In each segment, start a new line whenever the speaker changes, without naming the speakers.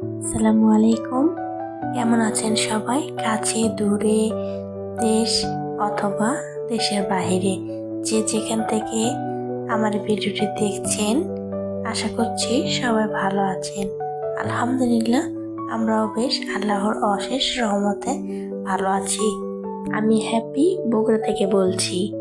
আসসালামু আলাইকুম। কেমন আছেন সবাই? কাছে, দূরে, দেশ অথবা দেশের বাইরে, যে যেখান থেকে আমার ভিডিওটি দেখছেন, আশা করছি সবাই ভালো আছেন। আলহামদুলিল্লাহ, আমরাও বেশ আল্লাহর অশেষ রহমতে ভালো আছি। আমি হ্যাপি বগুড়া থেকে বলছি।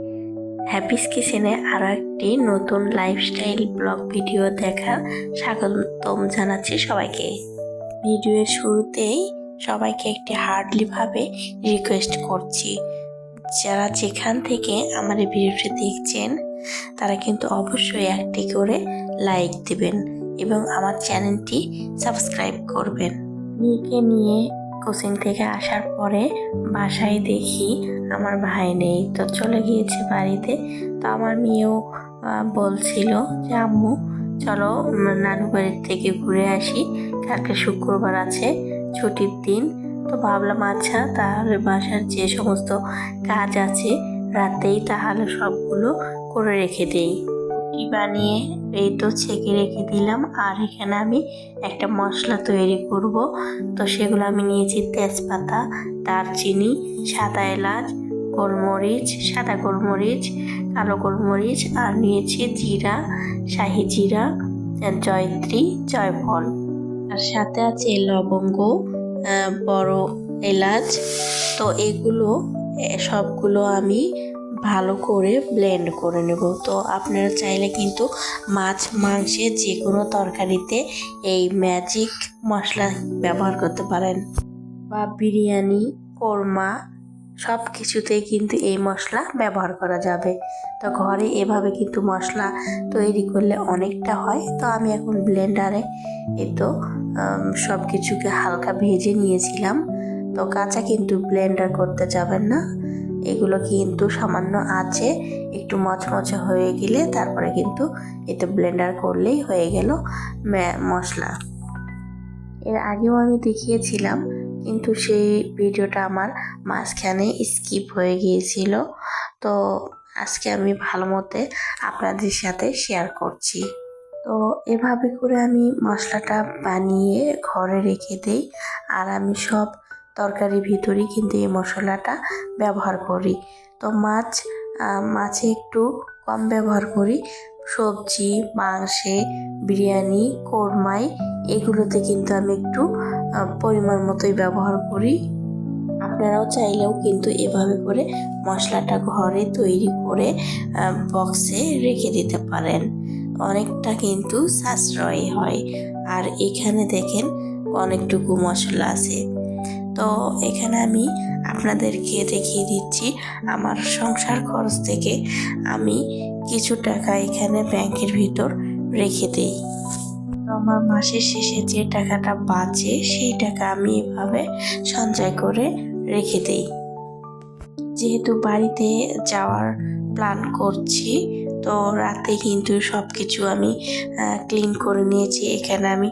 হ্যাপিস কিচেনে আরও একটি নতুন লাইফস্টাইল ব্লগ ভিডিও দেখার স্বাগতম জানাচ্ছি সবাইকে। ভিডিওর শুরুতেই সবাইকে একটি হার্ডলিভাবে রিকোয়েস্ট করছি। যারা যেখান থেকে আমার এই ভিডিওটি দেখছেন, তারা কিন্তু অবশ্যই একটি করে লাইক দিবেন এবং আমার চ্যানেলটি সাবস্ক্রাইব করবেন। মেয়েকে নিয়ে কোচিং থেকে আসার পরে বাসায় দেখি আমার ভাই নেই, তো চলে গিয়েছে বাড়িতে। তো আমার মেয়েও বলছিল যে, আম্মু, চলো নানু বাড়ির থেকে ঘুরে আসি। কালকে শুক্রবার আছে, ছুটির দিন। তো ভাবলাম আচ্ছা তাহলে বাসার যে সমস্ত কাজ আছে, রাতেই তাহলে সবগুলো করে রেখে দেই। রুটি বানিয়ে এই তো ছেঁকে রেখে দিলাম, আর এখানে আমি একটা মশলা তৈরি করব। তো সেগুলো আমি নিয়েছি তেজপাতা, দারচিনি, সাদা এলাচ, গোলমরিচ, সাদা গোলমরিচ, কালো গোলমরিচ, আর নিয়েছি জিরা, শাহি জিরা, জয়ত্রী, জয়ফল। আর সাথে আছে লবঙ্গ বড় এলাচ। তো এগুলো সবগুলো আমি ভালো করে ব্লেন্ড করে নেব। তো আপনারা চাইলে কিন্তু মাছ, মাংসে যে কোনো তরকারিতে এই ম্যাজিক মশলা ব্যবহার করতে পারেন। বা বিরিয়ানি, কোরমা সব কিছুতেই কিন্তু এই মশলা ব্যবহার করা যাবে। তো ঘরে এভাবে কিন্তু মশলা তৈরি করলে অনেকটা হয়। তো আমি এখন ব্লেন্ডারে এই তো সব কিছুকে হালকা ভেজে নিয়েছিলাম। তো কাঁচা কিন্তু ব্লেন্ডার করতে যাবেন না। এগুলো কিন্তু সামান্য আছে। একটু মচমচে হয়ে গেলে তারপরে কিন্তু এতে ব্লেন্ডার করলেই হয়ে গেল মশলা। এর আগেও আমি দেখিয়েছিলাম, কিন্তু সেই ভিডিওটা আমার মাঝখানে স্কিপ হয়ে গিয়েছিল। তো আজকে আমি ভালো মতে আপনাদের সাথে শেয়ার করছি। তো এভাবে করে আমি মশলাটা বানিয়ে ঘরে রেখে দেই। আর আমি সব তরকারির ভিতরেই কিন্তু এই মশলাটা ব্যবহার করি। তো মাছ মাছে একটু কম ব্যবহার করি। সবজি, মাংসে, বিরিয়ানি, কোরমাই এগুলোতে কিন্তু আমি একটু পরিমাণ মতোই ব্যবহার করি। আপনারাও চাইলেও কিন্তু এভাবে করে মশলাটা ঘরে তৈরি করে বক্সে রেখে দিতে পারেন। অনেকটা কিন্তু সাশ্রয়ী হয়। আর এখানে দেখেন অনেকটুকু মশলা আছে। তো এখানে আমি আপনাদেরকে দেখিয়ে দিচ্ছি আমার সংসার খরচ থেকে আমি কিছু টাকা এখানে ব্যাংকের ভিতর রেখে দিই। আমার মাসের শেষে যে টাকাটা বাঁচে, সেই টাকা আমি এভাবে সঞ্চয় করে রেখে দিই। যেহেতু বাড়িতে যাওয়ার প্ল্যান করছি তো রাতে কিন্তু সব কিছু আমি ক্লিন করে নিয়েছি। এখানে আমি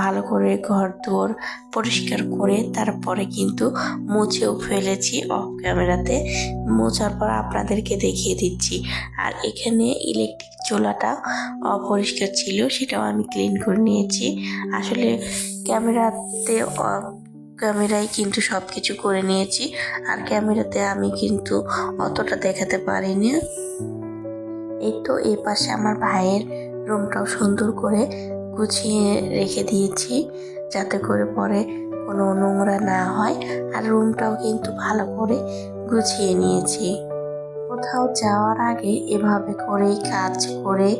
ভালো করে ঘর দোর পরিষ্কার করে তারপরে কিন্তু মুছেও ফেলেছি অফ ক্যামেরাতে মোছার পর আপনাদেরকে দেখিয়ে দিচ্ছি। আর এখানে ইলেকট্রিক চোলাটা অপরিষ্কার ছিল, সেটাও আমি ক্লিন করে নিয়েছি। আসলে ক্যামেরাতে ক্যামেরায় কিন্তু সব কিছু করে নিয়েছি। আর ক্যামেরাতে আমি কিন্তু অতটা দেখাতে পারিনি। এই তো এই পাশে আমার ভাইয়ের রুমটাও সুন্দর করে গুছিয়ে রেখে দিয়েছি, যাতে করে পরে কোনো নোংরা না হয়। আর রুমটাও কিন্তু ভালো করে গুছিয়ে নিয়েছি। কোথাও যাওয়ার আগে এভাবে করেই কাজ করে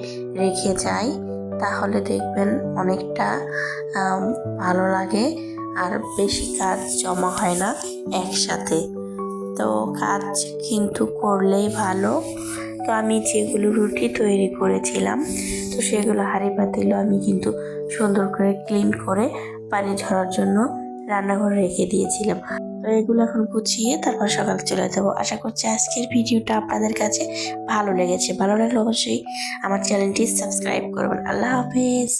রেখে যাই, তাহলে দেখবেন অনেকটা ভালো লাগে আর বেশি কাজ জমা হয় না একসাথে। তো কাজ কিন্তু করলেই ভালো। তো আমি যেগুলো রুটি তৈরি করেছিলাম, তো সেগুলো হাঁড়ি পাতিলও আমি কিন্তু সুন্দর করে ক্লিন করে পানি ঝরার জন্য রান্নাঘরে রেখে দিয়েছিলাম। তো এগুলো এখন গুছিয়ে তারপর সকাল চলে যাব। আশা করছি আজকের ভিডিওটা আপনাদের কাছে ভালো লেগেছে। ভালো লাগলে অবশ্যই আমার চ্যানেলটি সাবস্ক্রাইব করবেন। আল্লাহ হাফেজ।